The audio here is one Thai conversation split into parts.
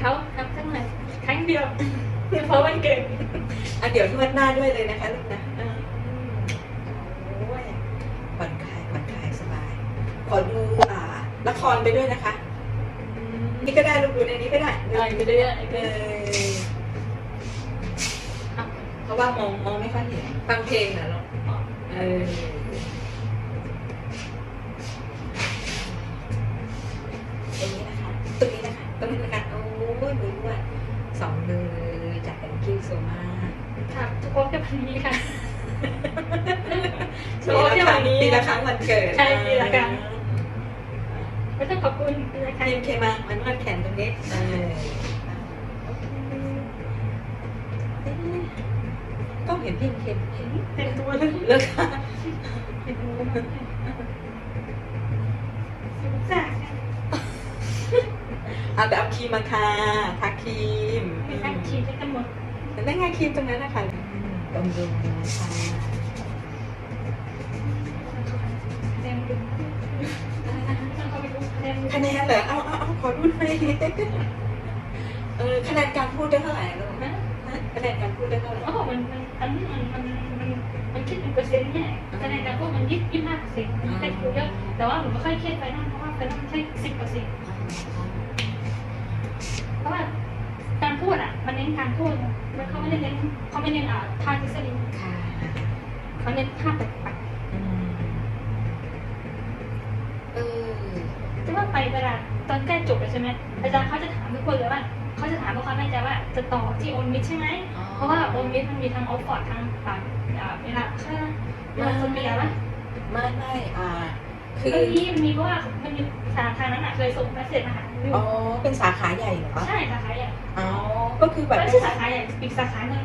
เขาทำสักหน่อยครั้งเดียวเพราะวันเกิดอะเดี๋ยวนวดหน้าด้วยเลยนะคะลูกนะอ่าโอ้ยผ่อนคลายผ่อนคลายสบาย ขอดูอ่าละครไปด้วยนะคะ นี่ก็ได้ลูกดูในนี้ก็ได้อะไรไปเรื่อยเออเพราะว่ามองมองไม่ค่อยเห็นฟังเพลงนะลูกเอออย่าง นแค่วันนี้ค่ะโชปีว์ละแค่ครั้วังนนี้ปีละครั้งวันเกิดใช่ปีละครั้งไม่ต้องขอบคุณนะใคคะรเคมามันนวดแขนตรงนี้เออต้องเห็นพี่เข็มเห็นเต็มตัวเลยเลิกค่ะจ้าเอาแต่เอาครีมมาค่ะทาครีมไม่ตั้งขีดให้กันหมดแต่ได้ไงครีมตรงนั้นนะคะ ดมดูนะคะเต็มดูต้องเข้าไปดูเต็มคะแนนเหรอเอาเอาเอาขอดูหน่อยเออคะแนนการพูดได้เท่าไหร่ลูกนะคะแนนการพูดได้เท่าไหร่โอ้โหมันมันอันนี้มันมันมันมันคิดเป็นเปอร์เซ็นต์เนี่ยคะแนนการพูดมันยี่ยี่ห้าเปอร์เซ็นต์แต่คิวเยอะแต่ว่าหนูไม่ค่อยเครียดไปนั่นเพราะว่าไปนั่นใช่สิบเปอร์เซ็นต์เพราะว่า พูดอะ มันเน้นการพูดมันเขาไม่ได้เน้นเขาไม่เน้นอ่าทางทฤษฎีค่ะเขาเน้นท่าปฏิบัติอืมเออที่ว่าไปเวลาตอนใกล้จบเลยใช่ไหมอาจารย์เขาจะถามทุกคนเลยว่าเขาจะถามพวกเขาแน่ใจว่าจะต่อที่โอนมิดใช่ไหม เพราะว่าโอนมิดมันมีทั้งออฟฟอร์ดทั้งอ่าอ่าเวลาค่าเวลาสเปียร์ไหมไม่ไม่อ่าคือเออมีมันมีเพราะว่ามันมีสาขานั้นอะเคยส่งเมสเซจมาหาอยู่อ๋อเป็นสาขาใหญ่เหรอ ใช่สาขาใหญ่ อ๋อ ก็คือแบบไม่ใช่สาขาใหญ่อีกสาขาหนึ่ง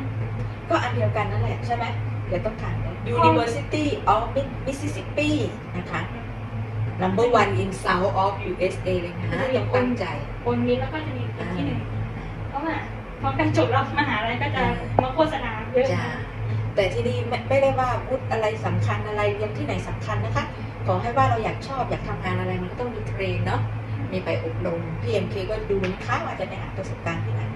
ก็อันเดียวกันนั่นแหละใช่ไหมเดี๋ยวต้องถามนะ University of Mississippi นะคะ number one in South of USA เลยนะต้องตั้งใจโอนมิดแล้วก็จะมีอีกที่หนึ่งเพราะว่าพอใกล้จบแล้วมหาลัยก็จะมาโฆษณาเยอะจ้าแต่ที่นี่ไม่ไม่ได้ว่าวุฒิอะไรสำคัญอะไรเรียนที่ไหนสำคัญนะคะ ขอให้ว่าเราอยากชอบอยากทำงานอะไรมันก็ต้องมีเทรนเนาะมีไปอบรม PMK ก็ดูนะคะว่าจะไปหาประสบการณ์ที่ไหน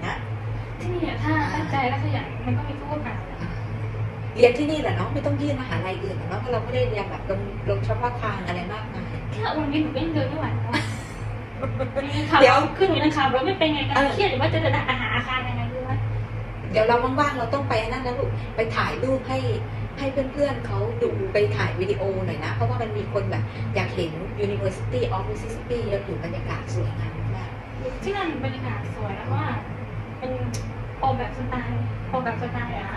นะที่นี่ เนี่ยถ้าตั้งใจและขยันมันก็มีทุกโอกาสเรียนที่นี่แหละเนาะไม่ต้องยื่นมหาลัยอื่นหรอกเนาะเพราะเราไม่ได้เรียนแบบลงลงเฉพาะทางอะไรมากมายแค่วันนี้หนูก็ยังเดินไม่ไหวแล้วเดี๋ยวขึ้นหนูยังขับรถไม่เป็นไงกันเครียดหรือว่าจะเดินหาอาคารยังไงดีวะเดี๋ยวเราว่างๆเราต้องไปนั่นนะลูกไปถ่ายรูปให้ให้เพื่อนๆเขาดูไปถ่ายวิดีโอหน่อยนะ เพราะว่ามันมีคนแบบอยากเห็น University of Mississippi เยอะอยู่บรรยากาศสวยงามมากที่นั่นบรรยากาศสวยแล้วว่ามัน ออกแบบสไตล์ออกแบบสไตล์อะ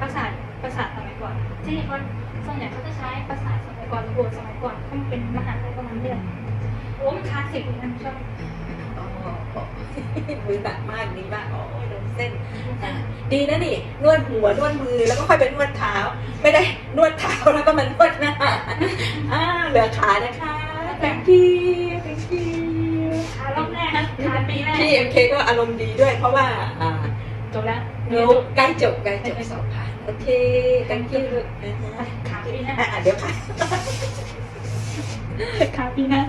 ปราสาทปราสาทสมัยก่อนที่เขาส่วนใหญ่เขาจะใช้ปราสาทสมัยก่อนโบสถ์สมัยก่อนเขาเป็นมหาลัยประมาณนี้แหละโอ้มันคลาสสิกเลยนะชอบอ๋อมือหนักมากดีมากโอ้ยโดนเส้นอะดีนะนี่นวดหัวนวดมือแล้วก็ค่อยไปนวดเท้า ไม่ได้นวดเท้าแล้วก็มานวดหน้าอ่าเหลือขานะคะ thank you thank you ขารอบแรกนะขาปีแรกพี่เอ็มเคก็อารมณ์ดีด้วยเพราะว่าอ่าจ บแล้วนุกใกล้จบใกล้จบสอบผ่านโอเค thank you ลูกนะฮะขาปีหน้าอะอะเดี๋ยวค่ะขาปีหน้า